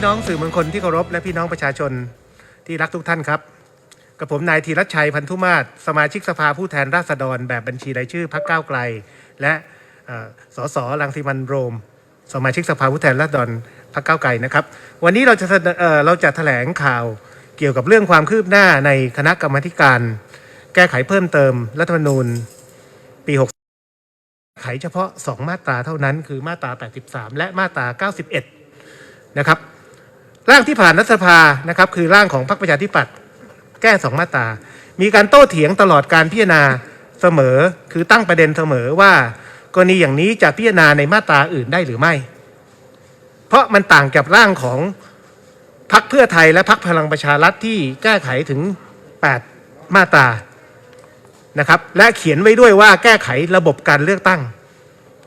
พี่น้องสื่อมวลชนที่เคารพและพี่น้องประชาชนที่รักทุกท่านครับ กับผมนายธีรชัยพันธุมาศสมาชิกสภาผู้แทนราษฎร แบบบัญชีรายชื่อพักก้าวไกล และสสรังสิมันโรม สมาชิกสภาผู้แทนราษฎรพักก้าวไกลนะครับ วันนี้เราจะเเราจะแถลงข่าวเกี่ยวกับเรื่องความคืบหน้าในคณะกรรมการ แก้ไขเพิ่มเติมรัฐธรรมนูญปี6ไขเฉพาะ 2 มาตราเท่านั้น คือมาตรา 83 และมาตรา 91 นะครับ ร่างที่ผ่านรัฐสภานะครับคือร่างของพรรคประชาธิปัตย์แก้2มาตรา มีการโต้เถียงตลอดการพิจารณาเสมอ คือตั้งประเด็นเสมอว่ากรณีอย่างนี้จะพิจารณาในมาตราอื่นได้หรือไม่ เพราะมันต่างกับร่างของพรรคเพื่อไทยและพรรคพลังประชารัฐที่แก้ไขถึง 8 มาตรานะครับและเขียนไว้ด้วยว่าแก้ไขระบบการเลือกตั้ง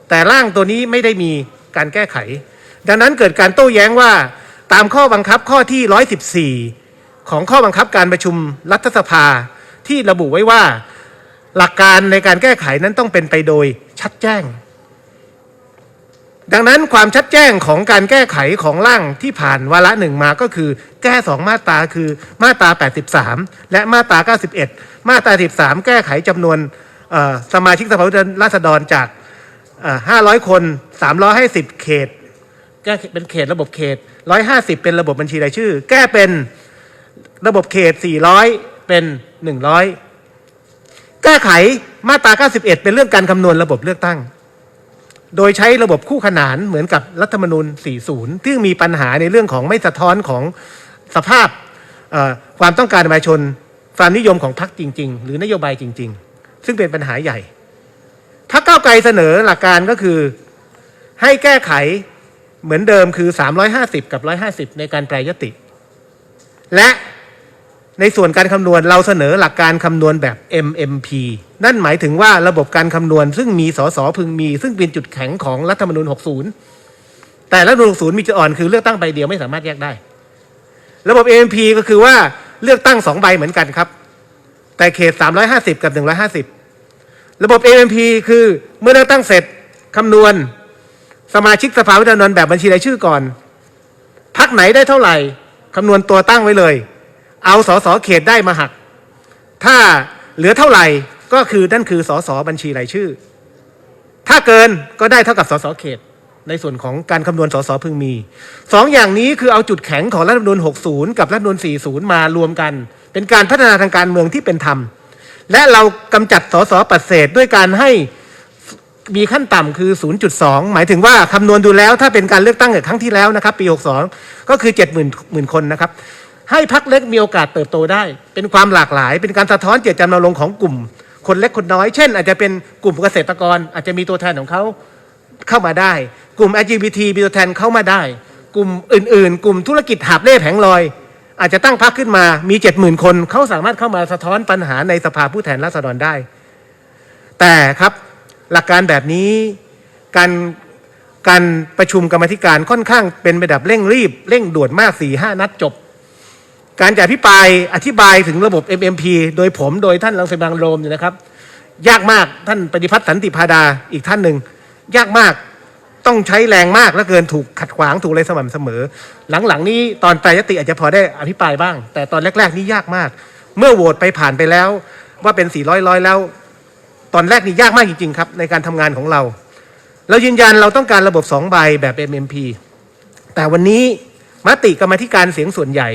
แต่ร่างตัวนี้ไม่ได้มีการแก้ไข ดังนั้นเกิดการโต้แย้งว่า ตามข้อบังคับข้อที่ 114 ของข้อบังคับการประชุมรัฐสภาที่ระบุไว้ว่าหลักการในการแก้ไขนั้นต้องเป็นไปโดยชัดแจ้ง ดังนั้นความชัดแจ้งของการแก้ไขของร่างที่ผ่านวาระหนึ่งมาก็คือ แก้สองมาตราคือมาตรา 83 และมาตรา 91 มาตรา 13 แก้ไขจำนวนสมาชิกสภาผู้แทนราษฎรจาก 500 คน 350 เขต แก้เป็นเขตระบบเขต 150 เป็นระบบบัญชีรายชื่อ แก้เป็นระบบเขต 400 เป็น 100 แก้ไขมาตรา 91 เป็นเรื่องการคำนวณระบบเลือกตั้ง โดยใช้ระบบคู่ขนานเหมือนกับรัฐธรรมนูญ 40ซึ่งมีปัญหาในเรื่องของไม่สะท้อนของสภาพความต้องการประชาชน ความนิยมของพรรคจริง ๆ หรือนโยบายจริง ๆ ซึ่งเป็นปัญหาใหญ่พรรคก้าวไกลเสนอหลักการก็คือให้แก้ไข เหมือนเดิมคือ 350 กับ 150 ในการแปรยติ และในส่วนการคำนวณเราเสนอหลักการคำนวณแบบ MMP นั่นหมายถึงว่าระบบการคำนวณ ซึ่งมีสสพึงมี ซึ่งเป็นจุดแข็งของรัฐธรรมนูญ 60 แต่รัฐธรรมนูญ 60 มีจุดอ่อนคือเลือกตั้งใบเดียวไม่สามารถแยกได้ ระบบ MMP ก็คือว่าเลือกตั้งสองใบเหมือนกันครับ แต่เขต 350 กับ 150 ระบบ MMP คือเมื่อเลือกตั้งเสร็จคำนวณ สมาชิกสภาผู้แทนราษฎรแบบบัญชีรายชื่อก่อน พักไหนได้เท่าไหร่คำนวณตัวตั้งไว้เลย เอาสสเขตได้มาหัก ถ้าเหลือเท่าไหร่ก็คือนั่นคือสสบัญชีรายชื่อ ถ้าเกินก็ได้เท่ากับสสเขต ในส่วนของการคำนวณสสพึงมีสองอย่างนี้คือเอาจุดแข็งของรัฐธรรมนูญ60 กับรัฐธรรมนูญ40 มารวมกัน เป็นการพัฒนาทางการเมืองที่เป็นธรรม และเรากำจัดสสปัดเศษด้วยการให้ มีขั้นต่ำคือ 0.2 หมายถึงว่าคำนวณดูแล้วถ้าเป็นการเลือกตั้งครั้งที่แล้วนะครับ ปี 62 ก็คือ 70,000หมื่นคนนะครับ ให้พักเล็กมีโอกาสเติบโตได้ เป็นความหลากหลาย เป็นการสะท้อนเจตจำนงของกลุ่ม คนเล็กคนน้อย เช่น อาจจะเป็นกลุ่มเกษตรกร อาจจะมีตัวแทนของเขาเข้ามาได้ กลุ่ม LGBT มีตัวแทนเข้ามาได้ กลุ่มอื่น ๆ กลุ่มธุรกิจหาบเล่แผงลอย อาจจะตั้งพักขึ้นมามี70,000คนเขาสามารถเข้ามาสะท้อนปัญหาในสภาผู้แทนราษฎรได้ แต่ครับ หลักการแบบนี้การการประชุมกรรมธิการค่อนข้างเป็นระดับเร่งรีบ เร่งด่วนมากสี่ห้านัดจบ การจะอภิปรายอธิบายถึงระบบ MMP โดยผมโดยท่านรังสิมันต์โรมเนี่ยนะครับ ยากมากท่านปฏิพัฒน์สันติพาดาอีกท่านหนึ่ง ยากมากต้องใช้แรงมากและเกินถูกขัดขวางถูกอะไรสม่ำเสมอ หลังๆ นี้ตอนแปรยติอาจจะพอได้อภิปรายบ้าง แต่ตอนแรก ๆ นี่ยากมาก เมื่อโหวตไปผ่านไปแล้วว่าเป็น400ร้อยแล้ว ตอนแรกนี่ยากมากจริงๆครับในการทำงานของเรา เรายืนยันเราต้องการระบบสองใบแบบ MMP แต่วันนี้มติกรรมธิการเสียงส่วนใหญ่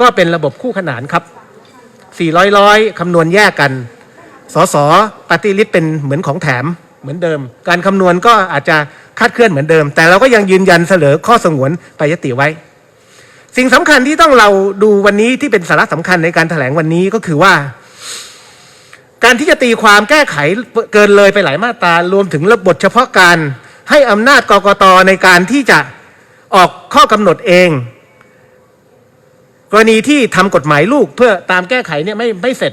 ก็เป็นระบบคู่ขนานครับ 400ร้อยคำนวณแยกกัน สสปฏิริษเป็นเหมือนของแถมเหมือนเดิม การคำนวณก็อาจจะคาดเคลื่อนเหมือนเดิม แต่เราก็ยังยืนยันเสนอข้อสงวนไปยติไว้ สิ่งสำคัญที่ต้องเราดูวันนี้ที่เป็นสาระสำคัญในการแถลงวันนี้ก็คือว่า การที่จะตีความแก้ไขเกินเลยไปหลายมาตรารวมถึงระบบเฉพาะการให้อำนาจกกตในการที่จะออกข้อกำหนดเอง กรณีที่ทำกฎหมายลูกเพื่อตามแก้ไขเนี่ยไม่ไม่เสร็จ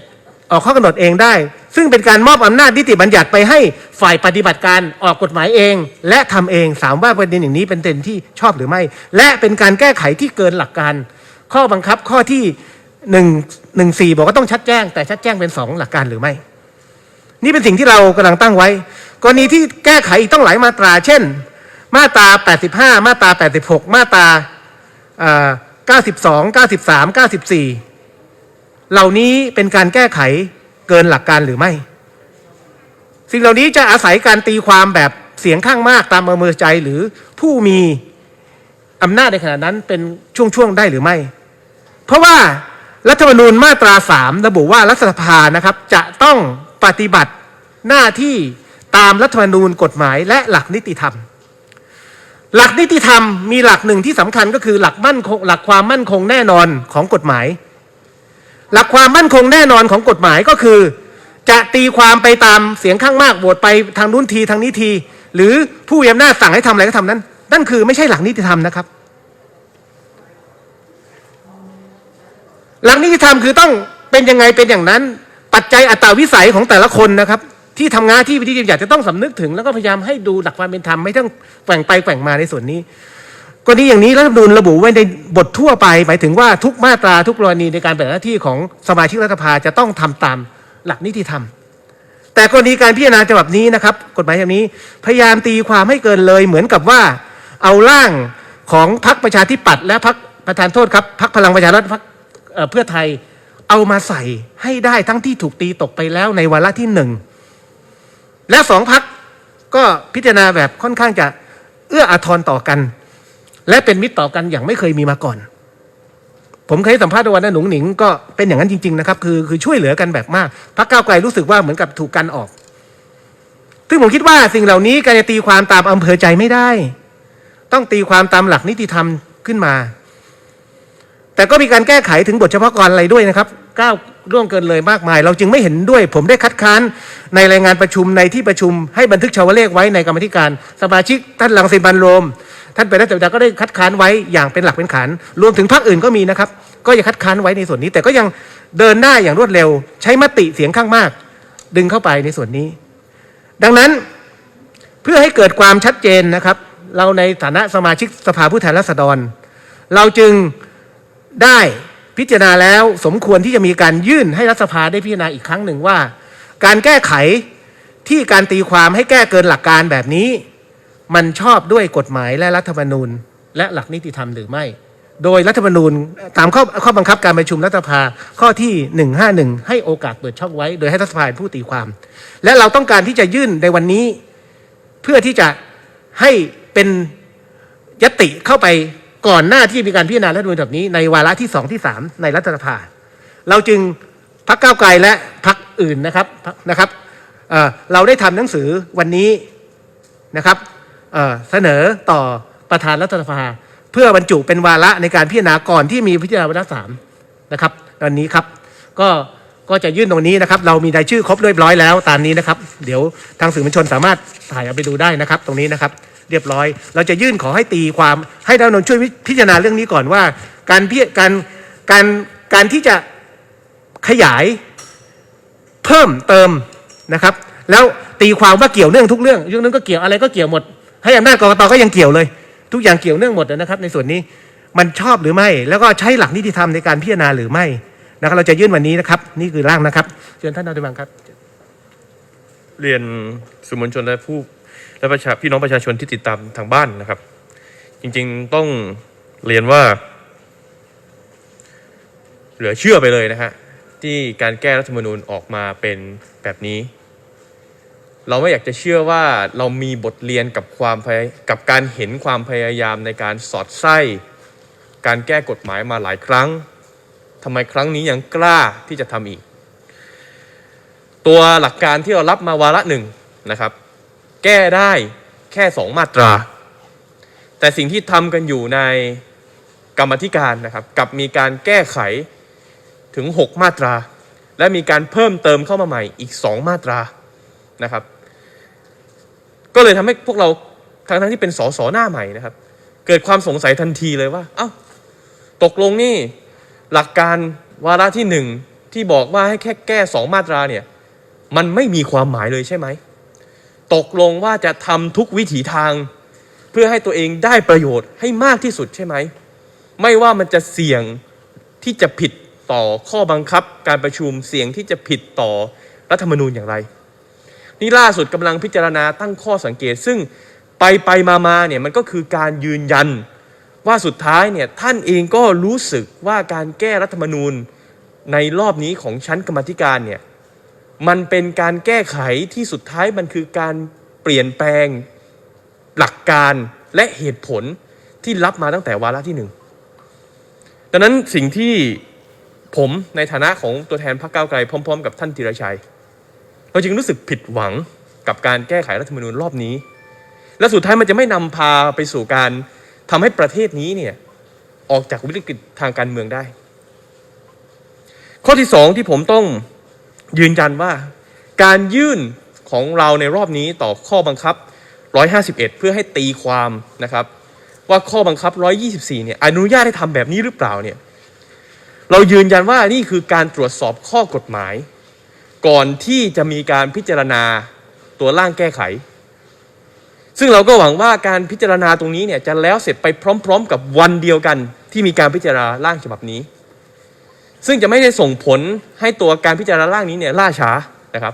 ออกข้อกำหนดเองได้ ซึ่งเป็นการมอบอำนาจนิติบัญญัติไปให้ฝ่ายปฏิบัติการออกกฎหมายเอง และทำเองสามว่าประเด็นอย่างนี้เป็นประเด็นที่ชอบหรือไม่ และเป็นการแก้ไขที่เกินหลักการ ข้อบังคับข้อที่ หนึ่งหนึ่งสี่บอกว่าต้องชัดแจ้ง แต่ชัดแจ้งเป็นสองหลักการหรือไม่ นี่เป็นสิ่งที่เรากำลังตั้งไว้ กรณีที่แก้ไขอีกต้องหลายมาตรา เช่น มาตรา 85 มาตรา 86 มาตราอ่า92 93 94 เหล่านี้เป็นการแก้ไขเกินหลักการหรือไม่ สิ่งเหล่านี้จะอาศัยการตีความแบบเสียงข้างมากตามอำเภอใจหรือผู้มีอำนาจในขณะนั้นเป็นช่วงๆได้หรือไม่ เพราะว่า รัฐธรรมนูญมาตราสามระบุว่ารัฐสภานะครับจะต้องปฏิบัติหน้าที่ตามรัฐธรรมนูญกฎหมายและหลักนิติธรรม หลักนิติธรรมมีหลักหนึ่งที่สำคัญก็คือหลักมั่นคงหลักความมั่นคงแน่นอนของกฎหมาย หลักความมั่นคงแน่นอนของกฎหมายก็คือ จะตีความไปตามเสียงข้างมากโหวตไปทางนู้นทีทางนี้ที หรือผู้มีอำนาจสั่งให้ทำอะไรก็ทำนั้น นั่นคือไม่ใช่หลักนิติธรรมนะครับ หลักนิติธรรมคือต้องเป็นยังไงเป็นอย่างนั้น ปัจจัยอัตราวิสัยของแต่ละคนนะครับ ที่ทำงานที่วิธีอยากจะต้องสำนึกถึง แล้วก็พยายามให้ดูหลักความเป็นธรรมไม่ต้องแกว่งไปแกว่งมาในส่วนนี้กรณีอย่างนี้รัฐธรรมนูญระบุไว้ในบททั่วไปหมายถึงว่าทุกมาตราทุกกรณีในการปฏิบัติหน้าที่ของสมาชิกรัฐสภาจะต้องทำตามหลักนิติธรรม แต่กรณีการพิจารณาฉบับนี้นะครับ กฎหมายฉบับนี้พยายามตีความให้เกินเลย เหมือนกับว่าเอาร่างของพรรคประชาธิปัตย์และพรรคประธานโทษครับพรรคพลังประชารัฐพรรค เพื่อไทยเอามาใส่ให้ได้ทั้งที่ถูกตีตกไปแล้วในวาระที่หนึ่งและสองพักก็พิจารณาแบบค่อนข้างจะเอื้ออาทรต่อกัน และเป็นมิตรต่อกันอย่างไม่เคยมีมาก่อน ผมเคยสัมภาษณ์วันนั้นหนุ่งหนิงก็เป็นอย่างนั้นจริง ๆ นะครับ คือคือช่วยเหลือกันแบบมากพรรคก้าวไกลรู้สึกว่าเหมือนกับถูกกันออก ซึ่งผมคิดว่าสิ่งเหล่านี้การจะตีความตามอำเภอใจไม่ได้ ต้องตีความตามหลักนิติธรรมขึ้นมา แต่ก็มีการแก้ไขถึงบทเฉพาะกรอะไรด้วยนะครับก้าวร่วงเกินเลยมากมาย เราจึงไม่เห็นด้วย ผมได้คัดค้านในรายงานประชุมในที่ประชุมให้บันทึกชาวเลขไว้ในกรรมธิการสมาชิกท่านลังสิบันโรม ท่านเป็นรัฐมนตรีก็ได้คัดค้านไว้อย่างเป็นหลักเป็นฐาน รวมถึงพรรคอื่นก็มีนะครับ ก็ยังคัดค้านไว้ในส่วนนี้ แต่ก็ยังเดินหน้าอย่างรวดเร็ว ใช้มติเสียงข้างมาก ดึงเข้าไปในส่วนนี้ ดังนั้นเพื่อให้เกิดความชัดเจนนะครับ เราในฐานะสมาชิกสภาผู้แทนราษฎร เราจึง ได้พิจารณาแล้วสมควรที่จะมีการยื่นให้รัฐสภาได้พิจารณาอีกครั้งหนึ่งว่า การแก้ไขที่การตีความให้แก้เกินหลักการแบบนี้ มันชอบด้วยกฎหมายและรัฐธรรมนูญ และหลักนิติธรรมหรือไม่ โดยรัฐธรรมนูญตามข้อข้อบังคับการประชุมรัฐสภาข้อที่ 151 ให้โอกาสเปิดช่องไว้ โดยให้รัฐสภาเป็นผู้ตีความ และเราต้องการที่จะยื่นในวันนี้ เพื่อที่จะให้เป็นยติเข้าไป ก่อนหน้าที่มีการพิจารณารัฐมนูญแบบนี้ในวาระที่สองที่สามในรัฐสภา เราจึงพักเก้าไกลและพักอื่นนะครับนะครับเเราได้ทำหนังสือวันนี้นะครับเเสนอต่อประธานรัฐสภา เพื่อบรรจุเป็นวาระในการพิจารณาก่อนที่มีพิจารณาวาระสามนะครับวันนี้ครับก็ก็จะยื่นตรงนี้นะครับ เรามีรายชื่อครบเรียบร้อยแล้วตามนี้นะครับ เดี๋ยวทางสื่อมวลชนสามารถถ่ายเอาไปดูได้นะครับ ตรงนี้นะครับ เรียบร้อย เราจะยื่นขอให้ตีความให้ดาวนนช่วยพิจารณาเรื่องนี้ก่อนว่า การพิการการการที่จะขยายเพิ่มเติมนะครับ แล้วตีความว่าเกี่ยวเนื่องทุกเรื่องเรื่องนึงก็เกี่ยวอะไรก็เกี่ยวหมด ให้อำนาจกรกตก็ยังเกี่ยวเลย ทุกอย่างเกี่ยวเนื่องหมดนะครับ ในส่วนนี้มันชอบหรือไม่ แล้วก็ใช้หลักนิติธรรมในการพิจารณาหรือไม่นะครับเราจะยื่นวันนี้นะครับ นี่คือร่างนะครับ เชิญท่านนายบังครับ เรียนสื่อมวลชนและผู้ และประชาพี่น้องประชาชนที่ติดตามทางบ้านนะครับ จริงๆต้องเรียนว่า เหลือเชื่อไปเลยนะฮะที่การแก้รัฐธรรมนูญออกมาเป็นแบบนี้ เราไม่อยากจะเชื่อว่าเรามีบทเรียนกับความพยกับการเห็นความพยายามในการสอดไส้ การแก้กฎหมายมาหลายครั้งทำไมครั้งนี้ยังกล้าที่จะทำอีก ตัวหลักการที่เรารับมาวาระหนึ่งนะครับ แก้ได้แค่สองมาตรา แต่สิ่งที่ทำกันอยู่ในกรรมธิการนะครับกับมีการแก้ไขถึง 6 มาตรา และมีการเพิ่มเติมเข้ามาใหม่อีก 2 มาตรานะครับ ก็เลยทำให้พวกเราทั้งทั้งที่เป็นสสหน้าใหม่นะครับ เกิดความสงสัยทันทีเลยว่า เอ้าตกลงนี่หลักการวาระที่หนึ่งที่บอกว่าให้แค่แก้สองมาตราเนี่ย มันไม่มีความหมายเลยใช่ไหม ตกลงว่าจะทำทุกวิถีทาง เพื่อให้ตัวเองได้ประโยชน์ให้มากที่สุดใช่ไหม ไม่ว่ามันจะเสี่ยงที่จะผิดต่อข้อบังคับการประชุมเสี่ยงที่จะผิดต่อรัฐธรรมนูญอย่างไร นี่ล่าสุดกำลังพิจารณาตั้งข้อสังเกต ซึ่งไปไปมามาเนี่ยมันก็คือการยืนยันว่าสุดท้ายเนี่ยท่านเองก็รู้สึกว่าการแก้รัฐธรรมนูญในรอบนี้ของชั้นกรรมธิการเนี่ย มันเป็นการแก้ไขที่สุดท้ายมันคือการเปลี่ยนแปลงหลักการและเหตุผลที่รับมาตั้งแต่วาระที่หนึ่งดังนั้นสิ่งที่ผมในฐานะของตัวแทนพรรคก้าวไกลพร้อม ๆ กับท่านธีรชัย เราจึงรู้สึกผิดหวังกับการแก้ไขรัฐธรรมนูญรอบนี้ และสุดท้ายมันจะไม่นำพาไปสู่การทำให้ประเทศนี้เนี่ยออกจากวิกฤตทางการเมืองได้ ข้อที่สองที่ผมต้อง ยืนยันว่าการยื่นของเราในรอบนี้ต่อข้อบังคับ 151 เพื่อให้ตีความนะครับ ว่าข้อบังคับ 124 เนี่ยอนุญาตให้ทำแบบนี้หรือเปล่าเนี่ยเรายืนยันว่านี่คือการตรวจสอบข้อกฎหมาย ก่อนที่จะมีการพิจารณาตัวร่างแก้ไข ซึ่งเราก็หวังว่าการพิจารณาตรงนี้เนี่ยจะแล้วเสร็จไปพร้อม ๆ กับวันเดียวกันที่มีการพิจารณาร่างฉบับนี้ ซึ่งจะไม่ได้ส่งผลให้ตัวการพิจารณาร่างนี้เนี่ยล่าช้านะครับ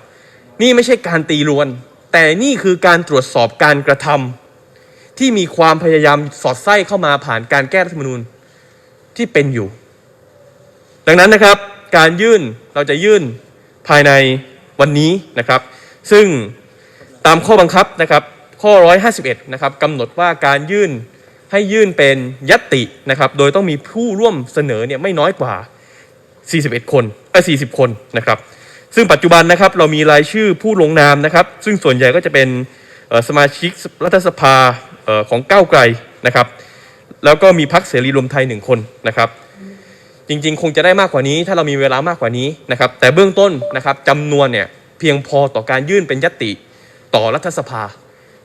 นี่ไม่ใช่การตีรวน แต่นี่คือการตรวจสอบการกระทำที่มีความพยายามสอดไส้เข้ามาผ่านการแก้รัฐธรรมนูญที่เป็นอยู่ ดังนั้นนะครับการยื่นเราจะยื่นภายในวันนี้นะครับ ซึ่งตามข้อบังคับนะครับข้อ 151 นะครับกำหนดว่าการยื่นให้ยื่นเป็นยัตตินะครับ โดยต้องมีผู้ร่วมเสนอเนี่ยไม่น้อยกว่า 41 คนเออ40 คนนะครับ ซึ่งปัจจุบันนะครับเรามีรายชื่อผู้ลงนามนะครับ ซึ่งส่วนใหญ่ก็จะเป็นสมาชิกรัฐสภาของก้าวไกลนะครับ แล้วก็มีพักเสรีรวมไทยหนึ่งคนนะครับ จริงๆ คงจะได้มากกว่านี้ ถ้าเรามีเวลามากกว่านี้นะครับ แต่เบื้องต้นนะครับจำนวนเนี่ยเพียงพอต่อการยื่นเป็นยติต่อรัฐสภา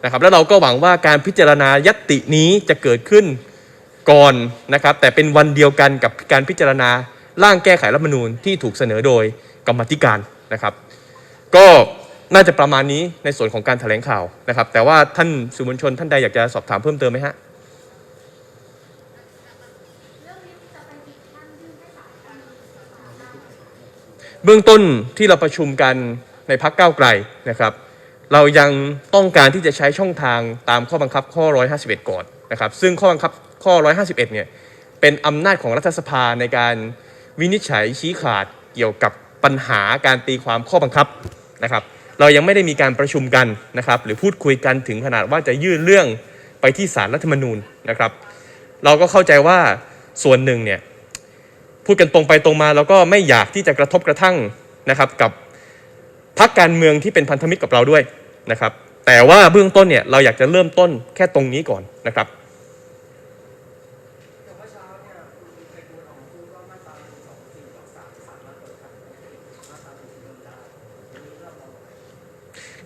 นะครับ แล้วเราก็หวังว่าการพิจารณายตินี้จะเกิดขึ้นก่อนนะครับ แต่เป็นวันเดียวกันกับการพิจารณา ร่างแก้ไขรัฐมนูญที่ถูกเสนอโดยกรรมธิการนะครับ ก็น่าจะประมาณนี้ในส่วนของการแถลงข่าวนะครับ แต่ว่าท่านสื่อมวลชนท่านใดอยากจะสอบถามเพิ่มเติมไหมฮะเบื้องต้นที่เราประชุมกันในพักเก้าวไกลนะครับ เรายังต้องการที่จะใช้ช่องทางตามข้อบังคับข้อ 151 ก่อนนะครับ ซึ่งข้อบังคับข้อ 151 เนี่ยเป็นอำนาจของรัฐสภาในการ วินิจฉัยชี้ขาดเกี่ยวกับปัญหาการตีความข้อบังคับนะครับ เรายังไม่ได้มีการประชุมกันนะครับ หรือพูดคุยกันถึงขนาดว่าจะยื่นเรื่องไปที่ศาลรัฐธรรมนูญนะครับ เราก็เข้าใจว่าส่วนหนึ่งเนี่ยพูดกันตรงไปตรงมาแล้วก็ไม่อยากที่จะกระทบกระทั่งนะครับกับพรรคการเมืองที่เป็นพันธมิตรกับเราด้วยนะครับ แต่ว่าเบื้องต้นเนี่ยเราอยากจะเริ่มต้นแค่ตรงนี้ก่อนนะครับ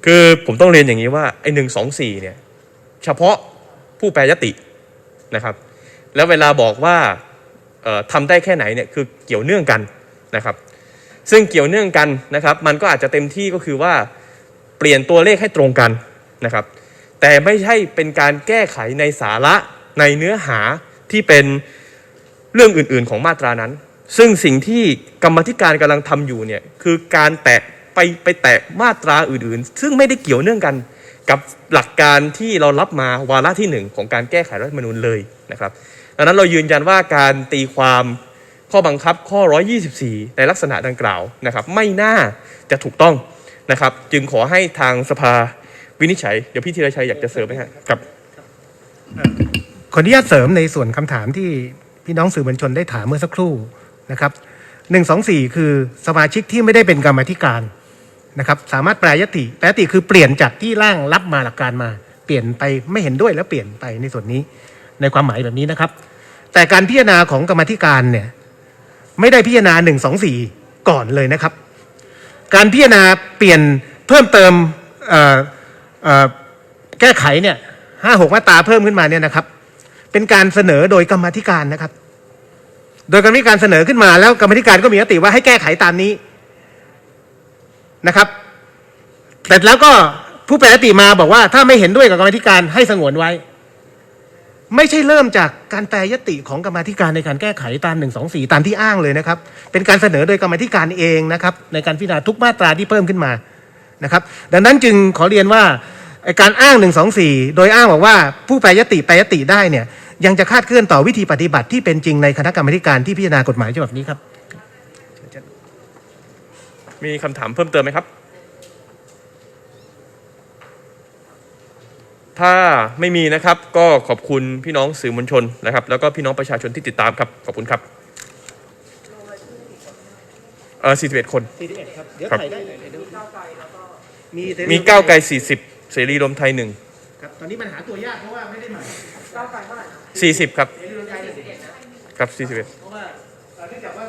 คือผมต้องเรียนอย่างนี้ว่าไอ้หนึ่งสองสี่เนี่ยเฉพาะผู้แปรยตินะครับ แล้วเวลาบอกว่าเอ่อทำได้แค่ไหนเนี่ยคือเกี่ยวเนื่องกันนะครับ ซึ่งเกี่ยวเนื่องกันนะครับ มันก็อาจจะเต็มที่ก็คือว่าเปลี่ยนตัวเลขให้ตรงกันนะครับ แต่ไม่ใช่เป็นการแก้ไขในสาระในเนื้อหาที่เป็นเรื่องอื่น ๆ ของมาตรานั้น ซึ่งสิ่งที่กรรมธิการกำลังทำอยู่เนี่ยคือการแตะ ไปไปแตะมาตราอื่นๆ ซึ่งไม่ได้เกี่ยวเนื่องกันกับหลักการที่เรารับมาวาระที่หนึ่งของการแก้ไขรัฐธรรมนูญเลยนะครับดังนั้นเรายืนยันว่าการตีความข้อบังคับข้อ 124 ในลักษณะดังกล่าวนะครับไม่น่าจะถูกต้องนะครับ จึงขอให้ทางสภาวินิจฉัย เดี๋ยวพี่ธีรชัยอยากจะเสริมไหมครับขออนุญาตเสริมในส่วนคำถามที่พี่น้องสื่อมวลชนได้ถามเมื่อสักครู่นะครับหนึ่งสองสี่คือสมาชิกที่ไม่ได้เป็นกรรมธิการ นะครับสามารถแปลยติแปลยติคือเปลี่ยนจากที่ร่างรับมาหลักการมา เปลี่ยนไปไม่เห็นด้วยแล้วเปลี่ยนไปในส่วนนี้ในความหมายแบบนี้นะครับ แต่การพิจารณาของกรรมธิการเนี่ยไม่ได้พิจารณาหนึ่งสองสี่ก่อนเลยนะครับ การพิจารณาเปลี่ยนเพิ่มเติมแก้ไขเนี่ยห้าหกมาตราเพิ่มขึ้นมาเนี่ยนะครับ เป็นการเสนอโดยกรรมธิการนะครับ โดยกรรมธิการเสนอขึ้นมาแล้วกรรมธิการก็มีมติว่าให้แก้ไขตามนี้ นะครับ แต่แล้วก็ผู้แปรยติมาบอกว่า ถ้าไม่เห็นด้วยกับกรรมธิการให้สงวนไว้ ไม่ใช่เริ่มจากการแปรยติของกรรมธิการในการแก้ไขตามหนึ่งสองสี่ตามที่อ้างเลยนะครับ เป็นการเสนอโดยกรรมธิการเองนะครับ ในการพิจารณาทุกมาตราที่เพิ่มขึ้นมานะครับ ดังนั้นจึงขอเรียนว่าการอ้างหนึ่งสองสี่โดยอ้างบอกว่าผู้แปรยติแปรยติได้เนี่ยยังจะคาดเคลื่อนต่อวิธีปฏิบัติที่เป็นจริงในคณะกรรมาธิการที่พิจารณากฎหมายฉบับนี้ครับ มีคำถามเพิ่มเติมไหมครับ ถ้าไม่มีนะครับก็ขอบคุณพี่น้องสื่อมวลชนนะครับ แล้วก็พี่น้องประชาชนที่ติดตามครับ ขอบคุณครับเออ41 คน 41 ครับ เดี๋ยวครับ ถ่ายได้มีมีก้าวไกล 40 เสรีรวมไทยครับ ตอนนี้มันหาตัวยากเพราะว่าไม่ได้ใหม่1 40 ครับครับ 41 เพราะว่า